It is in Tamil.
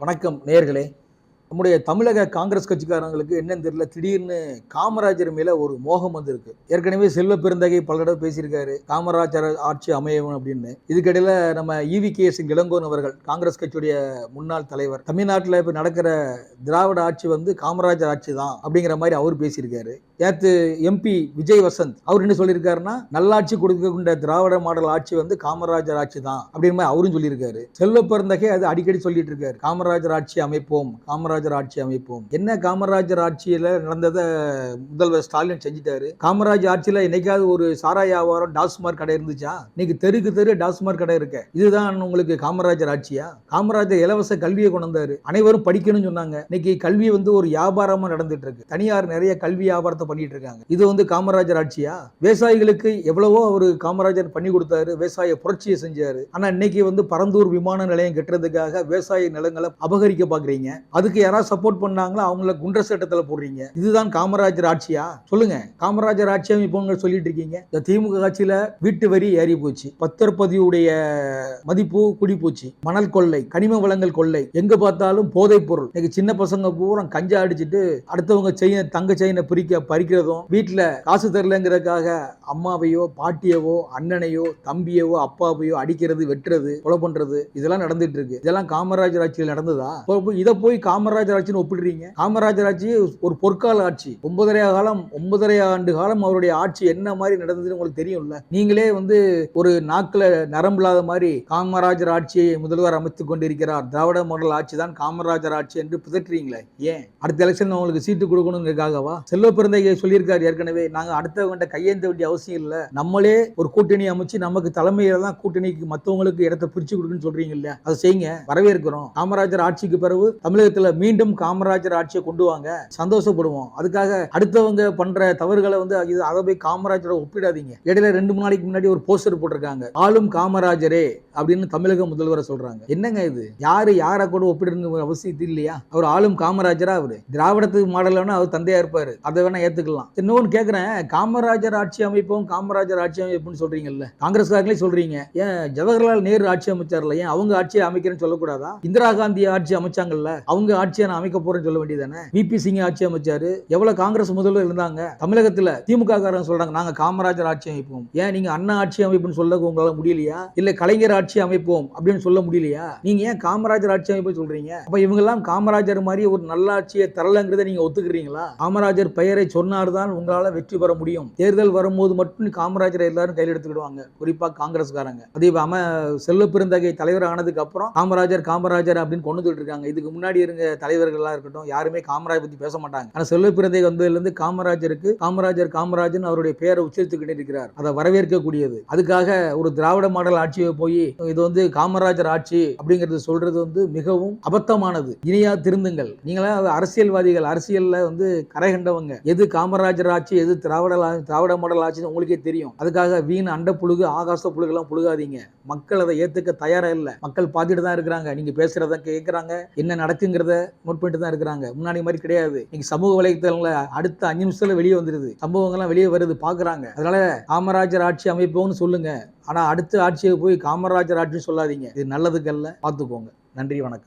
வணக்கம் நேயர்களே நம்முடைய தமிழக காங்கிரஸ் கட்சிக்காரங்களுக்கு என்னன்னு தெரியல திடீர்னு காமராஜர் மேல ஒரு மோகம் வந்திருக்கு. ஏற்கனவே செல்வ பெருந்தகை பல தடவை பேசியிருக்காரு. காமராஜர் ஆட்சி அமையவன் அப்படின்னு. இதுக்கிடையில நம்ம இவி கே சிங் இளங்கோன் அவர்கள் காங்கிரஸ் கட்சியுடைய முன்னாள் தலைவர் தமிழ்நாட்டில் இப்போ நடக்கிற திராவிட ஆட்சி வந்து காமராஜர் ஆட்சி தான் அப்படிங்கிற மாதிரி அவர் பேசியிருக்காரு. நேற்று எம்பி விஜய் வசந்த் அவர் என்ன சொல்லியிருக்காருன்னா நல்லாட்சி கொடுக்கக்கூடிய திராவிட மாடல் ஆட்சி வந்து காமராஜர் ஆட்சி தான் அப்படின்னு மாதிரி அவரும் சொல்லியிருக்காரு. செல்வ பெருந்தகை அது அடிக்கடி சொல்லிட்டு இருக்காரு. காமராஜர் ஆட்சி அமைப்போம் காமராஜர் ஆட்சி அமைப்போம். என்ன காமராஜர் ஆட்சியில நடந்ததை முதல்வர் ஸ்டாலின் செஞ்சுட்டாரு. காமராஜர் ஆட்சியில என்னைக்காவது ஒரு சாராய வியாபாரம் டாஸ்மார்க் கடை இருந்துச்சா? இன்னைக்கு தெருக்கு தெரு டாஸ்மார்க் கடை இருக்க. இதுதான் உங்களுக்கு காமராஜர் ஆட்சியா? காமராஜர் இலவச கல்வியை கொண்டு வந்தாரு. அனைவரும் படிக்கணும்னு சொன்னாங்க. இன்னைக்கு கல்வி வந்து ஒரு வியாபாரமா நடந்துட்டு இருக்கு. தனியார் நிறைய கல்வி வியாபாரத்தை பண்ணிட்டு இருக்காங்க. இது வந்து காமராஜர் ஆட்சியா? விவசாயிகளுக்கு எவ்வளவோ அவர் காமராஜர் பண்ணி கொடுத்தாரு. விவசாய புரட்சியை செஞ்சாரு. ஆனா இன்னைக்கு வந்து பரந்தூர் விமான நிலையம் கட்டுறதுக்காக விவசாய நிலங்களை அபகரிக்க பாக்குறீங்க. அதுக்கு யாராவது சப்போர்ட் பண்ணாங்களோ அவங்கள குண்டர் சட்டத்தில் போடுறீங்க. இதுதான் காமராஜர் ஆட்சியா? சொல்லுங்க. காமராஜர் ஆட்சியா இப்போ சொல்லிட்டு இருக்கீங்க. இந்த திமுக ஆட்சியில வீட்டு வரி ஏறி போச்சு. பத்திரப்பதிவுடைய மதிப்பு குடி போச்சு. மணல் கொள்ளை கனிம வளங்கள் கொள்ளை. எங்க பார்த்தாலும் போதைப் பொருள். இன்னைக்கு சின்ன பசங்க பூரா கஞ்சா அடிச்சிட்டு அடுத்தவங்க செயின் தங்க செயினை பிரிக்க பறிக்கிறதும் வீட்டுல காசு தரலங்கிறதுக்காக அம்மாவையோ பாட்டியவோ அண்ணனையோ தம்பியவோ அப்பாவையோ அடிக்கிறது வெட்டுறது கொலை பண்றது இதெல்லாம் நடந்துட்டு இருக்கு. இதெல்லாம் காமராஜர் ஆட்சியில் நடந்ததா? இதை போய் காமராஜர் ஆட்சின்னு ஒப்பிடுறீங்க. காமராஜர் ஆட்சி ஒரு பொற்கால ஆட்சி. ஒன்பதரை காலம் ஒன்பதரை ஆண்டு காலம் அவருடைய ஆட்சி என்ன மாதிரி நடந்ததுன்னு உங்களுக்கு தெரியும்ல? நீங்களே வந்து ஒரு நாக்கில் நரம்பில்லாத மாதிரி காமராஜர் ஆட்சியை முதல்வர் அமைத்துக் கொண்டிருக்கிறார். திராவிட மாடல் ஆட்சி தான் காமராஜர் ஆட்சி என்று பிதற்றீங்களே? ஏன்? அடுத்த எலெக்ஷன் உங்களுக்கு சீட்டு கொடுக்கணுங்கிறதுக்காகவா செல்வ பிறந்தையை சொல்லியிருக்காரு ஏற்கனவே. நாங்கள் அடுத்தவங்க கையேந்த வேண்டிய அவசியம் இல்லை. நம்மளே ஒரு கூட்டணி அமைச்சு நமக்கு தலைமையில தான் கூட்டணிக்கு மற்றவங்களுக்கு இடத்தை பிரிச்சு கொடுக்குன்னு சொல்றீங்க இல்லையா? அதை செய்யுங்க. வரவேற்கிறோம். காமராஜர் ஆட்சிக்கு பிறகு தமிழகத்தில் தமிழகத்துல மீண்டும் காமராஜர் ஆட்சியை கொண்டு வாங்க. சந்தோஷப்படுவோம். அதுக்காக அடுத்தவங்க பண்ற தவறுகளை வந்து இது அதை போய் காமராஜரை ஒப்பிடாதீங்க. இடையில ரெண்டு மூணு நாளைக்கு முன்னாடி ஒரு போஸ்டர் போட்டிருக்காங்க. ஆளும் காமராஜரே அப்படின்னு தமிழக முதல்வரை சொல்றாங்க. என்னங்க இது? யாரு யாரை கூட ஒப்பிடுறது அவசியம் இல்லையா? அவர் ஆளும் காமராஜரா அவரு? திராவிடத்துக்கு மாடல்னா அவர் தந்தையா இருப்பாரு. அதை வேணா ஏத்துக்கலாம். இன்னொன்னு கேக்குறேன். காமராஜர் ஆட்சி அமைப்பும் காமராஜர் ஆட்சி அமைப்புன்னு சொல்றீங்கல்ல. காங்கிரஸ்காரங்களே சொல்றீங்க. ஏன் ஜவஹர்லால் நேரு ஆட்சி அமைச்சார்ல? ஏன் அவங்க ஆட்சியை அமைக்கிறேன்னு சொல்லக்கூடாதா? இந்திரா காந்தி ஆட்சி அமைச்சாங்கல்ல. அவங்க ஆட்சி ஆட்சியை நான் அமைக்க போறேன்னு சொல்ல வேண்டியதானே விபி சிங் ஆட்சி அமைச்சாரு. எவ்வளவு காங்கிரஸ் முதல்வர் இருந்தாங்க? தமிழகத்துல திமுக காரங்க சொல்றாங்க நாங்க காமராஜர் ஆட்சி அமைப்போம். ஏன் நீங்க அண்ணா ஆட்சி அமைப்புன்னு சொல்ல உங்களால முடியலையா? இல்ல கலைஞர் ஆட்சி அமைப்போம் அப்படின்னு சொல்ல முடியலையா? நீங்க ஏன் காமராஜர் ஆட்சி அமைப்பு சொல்றீங்க? அப்ப இவங்க எல்லாம் காமராஜர் மாதிரி ஒரு நல்ல ஆட்சியை தரலங்கிறத நீங்க ஒத்துக்கிறீங்களா? காமராஜர் பெயரை சொன்னார்தான் உங்களால வெற்றி பெற முடியும். தேர்தல் வரும்போது மட்டும் காமராஜரை எல்லாரும் கையில் எடுத்துக்கிடுவாங்க. குறிப்பா காங்கிரஸ்காரங்க. அதே அம செல்ல பெருந்தகை தலைவர் ஆனதுக்கு அப்புறம் காமராஜர் காமராஜர் அப்படின்னு கொண்டு இருக்காங்க. இதுக்கு முன்னாடி இருந்த தலைவர்களாக இருக்கட்டும் யாருமே காமராஜ் பத்தி பேச மாட்டாங்க. ஆனா செல்வ பெருந்தகை வந்ததுலேருந்து காமராஜருக்கு காமராஜர் காமராஜன் அவருடைய பெயரை உச்சரித்துக்கிட்டே இருக்கிறார். அதை வரவேற்கக்கூடியது. அதுக்காக ஒரு திராவிட மாடல் ஆட்சியை போய் இது வந்து காமராஜர் ஆட்சி அப்படிங்கிறது சொல்றது வந்து மிகவும் அபத்தமானது. இனியா திருந்துங்கள். நீங்களா அரசியல்வாதிகள் அரசியல்ல வந்து கரை கண்டவங்க. எது காமராஜர் ஆட்சி எது திராவிட திராவிட மாடல் ஆட்சின்னு உங்களுக்கே தெரியும். அதுக்காக வீண் அண்ட புழுகு ஆகாச புழுகெல்லாம் புழுகாதீங்க. மக்கள் அதை ஏத்துக்க தயாரா இல்லை. மக்கள் பார்த்துட்டு தான் இருக்கிறாங்க. நீங்க பேசுறத கேட்குறாங்க என்ன நடக்குங்கிறத நோட் பண்ணிட்டு தான் இருக்கிறாங்க. முன்னாடி மாதிரி கிடையாது. இன்னைக்கு சமூக வலைத்தளங்கள அடுத்த அஞ்சு நிமிஷத்துல வெளியே வந்துருது. சம்பவங்கள்லாம் வெளியே வருது பாக்குறாங்க அதனால காமராஜர் ஆட்சி அமைப்போம்னு சொல்லுங்க. ஆனா அடுத்த ஆட்சியை போய் காமராஜர் ஆட்சி சொல்லாதீங்க. இது நல்லதுக்கல்ல. பார்த்துக்கோங்க. நன்றி வணக்கம்.